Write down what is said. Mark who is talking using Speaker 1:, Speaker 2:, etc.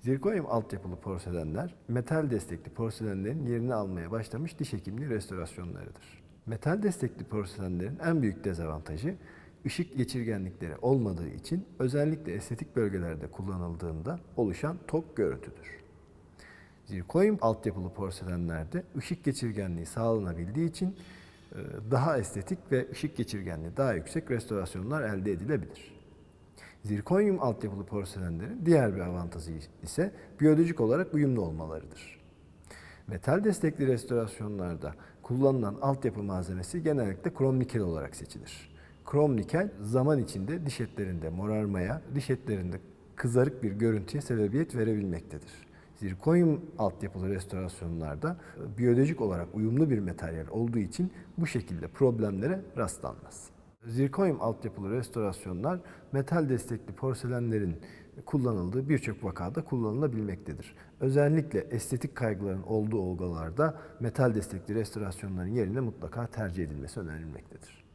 Speaker 1: Zirkonyum altyapılı porselenler, metal destekli porselenlerin yerini almaya başlamış diş hekimliği restorasyonlarıdır. Metal destekli porselenlerin en büyük dezavantajı ışık geçirgenlikleri olmadığı için özellikle estetik bölgelerde kullanıldığında oluşan tok görüntüdür. Zirkonyum altyapılı porselenlerde ışık geçirgenliği sağlanabildiği için e, daha estetik ve ışık geçirgenliği daha yüksek restorasyonlar elde edilebilir. Zirkonyum altyapılı porselenlerin diğer bir avantajı ise biyolojik olarak uyumlu olmalarıdır. Metal destekli restorasyonlarda kullanılan altyapı malzemesi genellikle krom nikel olarak seçilir. Krom nikel zaman içinde diş etlerinde morarmaya, diş etlerinde kızarık bir görüntüye sebebiyet verebilmektedir. Zirkonyum altyapılı restorasyonlarda e, biyolojik olarak uyumlu bir materyal olduğu için bu şekilde problemlere rastlanmaz. Zirkonyum altyapılı restorasyonlar metal destekli porselenlerin kullanıldığı birçok vakada kullanılabilmektedir. Özellikle estetik kaygıların olduğu olgularda metal destekli restorasyonların yerine mutlaka tercih edilmesi önerilmektedir.